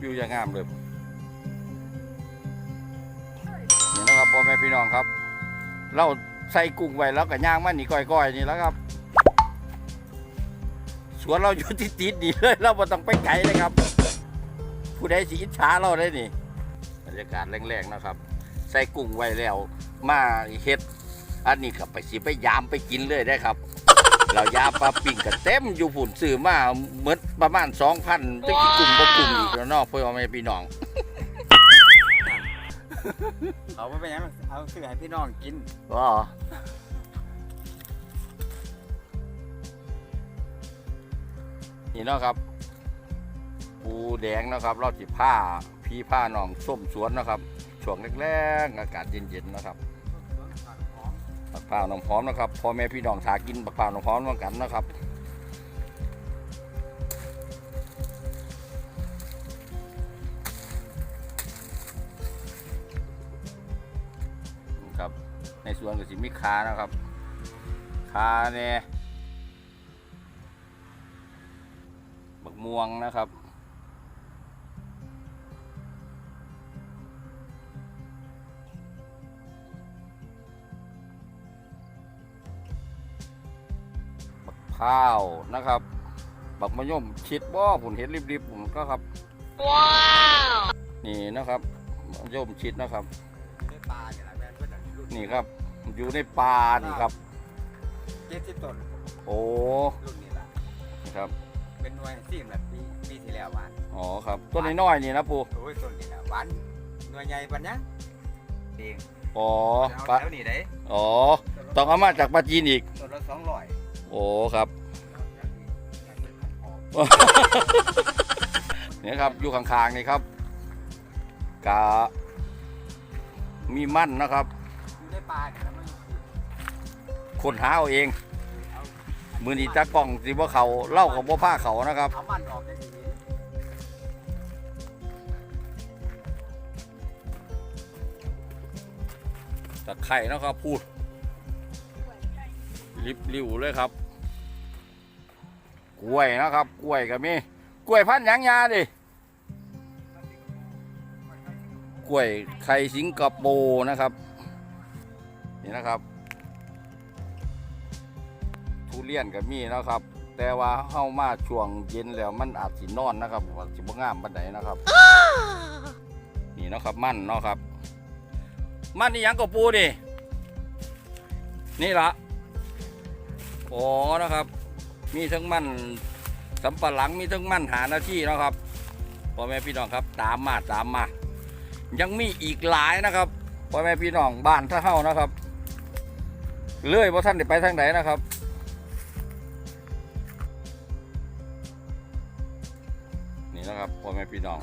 วิวอย่างงามเลยนี่นะครับพ่อแม่พี่น้องครับ เราใส่กุ้งไว้แล้วก็ย่างมันนี่ก้อยๆนี่แล้วครับ สวนเราอยู่ที่ติดนี่เลยเราไม่ต้องไปไกลเลยครับ ผู้ใดสีอิจฉาเราได้นี่บรรยากาศแรงๆนะครับ ใส่กุ้งไว้แล้ว มาเฮ็ด อันนี้ก็ไปสิไปยามไปกินเลยได้ครับ เรายามปลาปิ่งก็เต็มอยู่ผุ่นซื้อมาเมดประมาณสองพันจะกินกุ้งบ่กุ้งอีกแล้วเนอกเพื่อไม่พี่น้องเขาไม่เป็นหยังเอาซื้อให้พี่น้องกินว้านี่เนาะครับ ปูแดงเนาะครับเราจิผ้าพี่ผ้าน้องส้มสวนเนาะครับ ช่วงแรกๆอากาศเย็นๆเนาะครับบัก พร้าวน้ำหอมนะครับพ่อแม่พี่น้องสากินบักพร้าวน้ำหอมเหมือนกันนะครับครับในสวนก็สิมีคานะครับคาเนี่ยบักม่วงนะครับ พร้าวนะครับบักมะยมชิดบ่ผมเห็นริบๆผมก็ครับว้าวนี่นะครับมะยมชิดนะครับในป่าเนี่ยแหละแม่นเพื่อนอันนี้รุ่นนี่ครับ อยู่ในป่านี่ครับเจ็ดสิบต้นโอ้รุ่นนี้ละนี่ครับเป็นหน่วยซีมแบบปีปีที่แล้วหวานอ๋อครับต้นน้อยๆนี่นะปูโอ้ยต้นนี้ละหวานหน่วยใหญ่ปัญญาเองอ๋อเอาปะแล้วนี่ได้อ๋อต้องเอามาจากปลาจีนอีกต้นละสองร้อย โอ้ครับ เนี่ยครับอยู่ข้างๆนี่ครับกะมีมั่นนะครับอยู่ในป่าเนี่ยแล้วมันคนหาเอาเอง มือนีตากล้องสิว่าเขาเล่ากับว่าผ้าเขานะครับเอามันออกได้ดีตะไคร่นะครับพูด ริบริวเลยครับ กล้วยนะครับ กล้วยก็มีกล้วยพันธุ์หยังยาดิกล้วยไข่สิงคโปร์นะครับ นี่นะครับ ทุเรียนก็มีนะครับ แต่ว่าเข้ามาช่วงเย็นแล้วมันอาจสินอนนะครับสิบ่งามปันไดนะครับ นี่นะครับมันเนาะครับ มันนี่หยังกับปูดินี่ละ อ๋อนะครับ มีทั้งมันสำปะหลังมีทั้งมันหาหน้าที่เนาะครับพ่อแม่พี่น้องครับ ตามมาตามมา ยังมีอีกหลายนะครับพ่อแม่พี่น้องบ้านท่าเฮ้านะครับเลื่อยว่าท่านได้ไปทางไหนนะครับนี่นะครับพ่อแม่พี่น้อง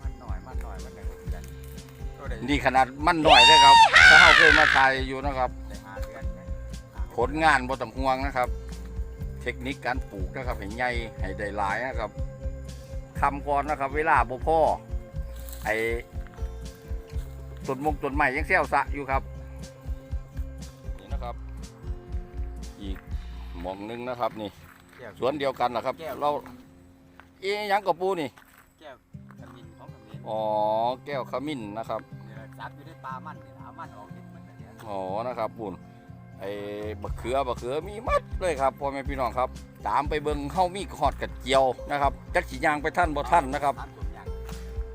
มันหน่อยมันหน่อยมันได้เดือนก็ได้นี่ขนาดมันหน่อยเลยครับถ้าเขาเคยมาถ่ายอยู่นะครับ ผลงานบ่ต้องห่วงนะครับ เทคนิคการปลูกนะครับให้ใหญ่ให้ได้หลายนะครับคำก่อนนะครับ เวลาบ่พ่อไอ้ต้นมงต้นใหม่ยังเสี้ยวสะอยู่ครับนี่นะครับ อีกหมองหนึงนะครับนี่แก้วสวนเดียวกันนะครับ เราเอ๊ยหยังกับปูนี่แก้วขมิ้นของขมิ้นอ๋อแก้วขมิ้นนะครับนี่แหละจับอยู่ในป่ามันนี่เอามันออกนิดมันก็เดือนอ๋อนะครับปุ่น ไอ้บักเขือบักเขือมีมัดเลยครับพ่อแม่พี่น้องครับ ตามไปเบิ่งเข้ามีขอดกัดเจียวนะครับจักสียางไปท่านบ่ท่านนะครับตามผมอย่าง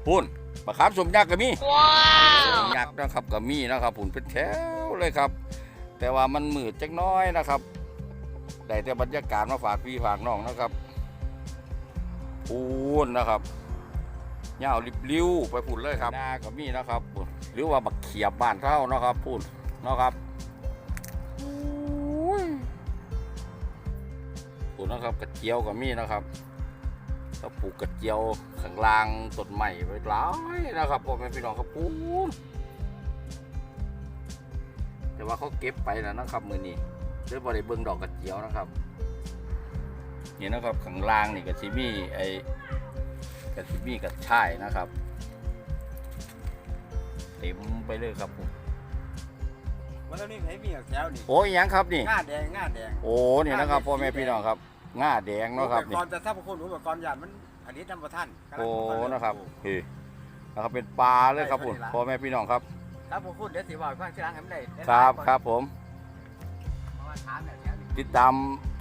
ปุ่นบักขามสมยักษ์ก็มีว้าสวมยักษ์นะครับก็มีนะครับปุ่นเป็นแถวเลยครับ แต่ว่ามันมืดจักหน้อยนะครับได้แต่บรรยากาศมาฝากพี่ฝากน้องนะครับปูนนะครับยาวริบลิ้วไปปุ่นเลยครับหน้าก็มีนะครับปุ่นหรือว่าบักเขียบบ้านเท่านะครับปุ่นนะครับ ปลูกนะครับกระเจียวก็มีนะครับถ้าปลูกกระเจียวข้างล่างต้นใหม่ไว้หลายนะครับพ่อแม่พี่น้องครับปูแต่ว่าเขาเก็บไปแล้วนะครับ มือนี้ด้วยบริเบิงดอกกระเจียวนะครับนี่นะครับข้างล่างนี่กระชิมีไอ้กระชิมีกระช่ายนะครับเต็มไปเลยครับผม วันนี้ให้มีแถวนี่โอ้ยยังครับนี่ ง่าแดงง่าแดงโอ้นี่นะครับพ่อแม่พี่น้องครับง่าแดงเนาะครับอุปนี่กรณ์แต่ถ้าพวกคนอุปกรณ์หยาดมันไอผลิตน้ำประท่านกำลังโอ้เริ่มนะครับปลูกเฮ้นะครับเป็นปลาเลยครับผมพ่อแม่พี่น้องครับ ครับผมพูดเดี๋ยวสิบอกฟังทีหลังให้มันได้ได้ครับหลายนครับผมเพราะว่าถามแบบนี้ติดตาม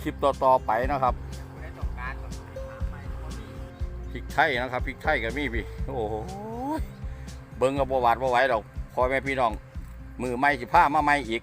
คลิปต่อๆไปนะครับผู้ใดต้องการต้องถามไปเพราะมีพริกไทยนะครับพริกไทยกับมีพี่โอ้โหเบิ้งกับบหวาดบ่ไหวดอกพ่อแม่พี่น้อง มือไม่สิผ้ามาไม่อีก